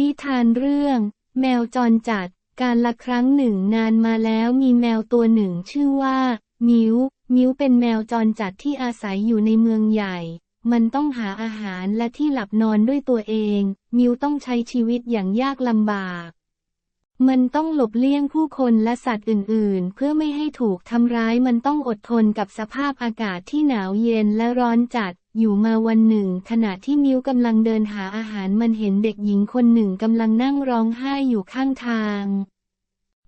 นิทานเรื่อง แมวจรจัด การละครั้งหนึ่งนานมาแล้วมีแมวตัวหนึ่งชื่อว่า มิว มิวเป็นแมวจรจัดที่อาศัยอยู่ในเมืองใหญ่ มันต้องหาอาหารและที่หลับนอนด้วยตัวเอง มิวต้องใช้ชีวิตอย่างยากลำบาก มันต้องหลบเลี่ยงผู้คนและสัตว์อื่นๆ เพื่อไม่ให้ถูกทำร้ายมันต้องอดทนกับสภาพอากาศที่หนาวเย็นและร้อนจัด อยู่มาวันหนึ่ง ขณะที่มิวกำลังเดินหาอาหารมันเห็นเด็กหญิงคนหนึ่งกำลังนั่งร้องไห้อยู่ข้างทาง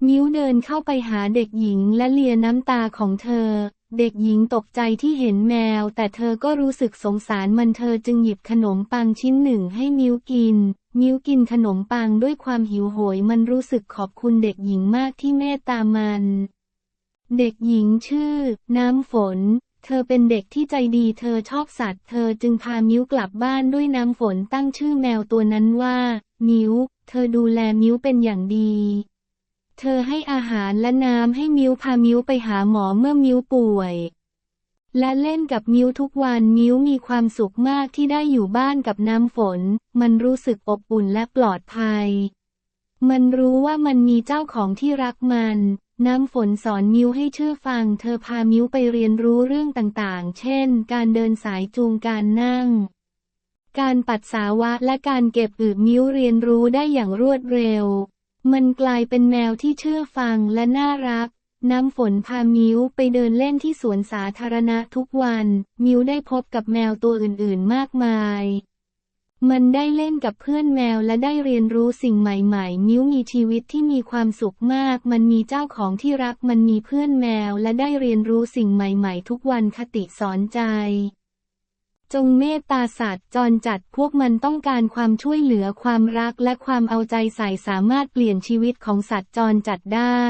มิวเดินเข้าไปหาเด็กหญิงและเลียน้ำตาของเธอ เด็กหญิงตกใจที่เห็นแมว แต่เธอก็รู้สึกสงสารมันเธอจึงหยิบขนมปังชิ้นหนึ่งให้มิวกิน มิวกินขนมปังด้วยความหิวโหยมันรู้สึกขอบคุณเด็กหญิงมากที่เมตตามัน เด็กหญิงชื่อ น้ำฝน เธอเป็นเด็กที่ใจดีเธอชอบสัตว์ เธอจึงพามิวกลับบ้านด้วยน้ำฝนตั้งชื่อแมวตัวนั้นว่า มิวเธอดูแลมิวเป็นอย่างดี เธอให้อาหารและน้ำให้มิวพามิวไปหาหมอเมื่อมิวป่วย และเล่นกับมิวทุกวันมิวมีความสุขมากที่ได้อยู่บ้านกับน้ำฝน มันรู้สึกอบอุ่นและปลอดภัย มันรู้ว่ามันมีเจ้าของที่รักมัน น้ำฝนสอนมิวให้เชื่อฟัง เธอพามิวไปเรียนรู้เรื่องต่างๆ เช่น การเดินสายจูงการนั่ง การปัสสาวะและการเก็บอึมิวเรียนรู้ได้อย่างรวดเร็ว มันกลายเป็นแมวที่เชื่อฟังและน่ารัก น้ำฝนพามิวไปเดินเล่นที่สวนสาธารณะทุกวัน มิวได้พบกับแมวตัวอื่นๆมากมาย มันได้เล่นกับเพื่อนแมวและได้เรียนรู้สิ่งใหม่ๆ มิวมีชีวิตที่มีความสุขมาก มันมีเจ้าของที่รัก มันมีเพื่อนแมวและได้เรียนรู้สิ่งใหม่ๆ ทุกวันคติสอนใจ จงเมตตาสัตว์จรจัดพวกมันต้องการความช่วยเหลือความรักและความเอาใจใส่สามารถเปลี่ยนชีวิตของสัตว์จรจัดได้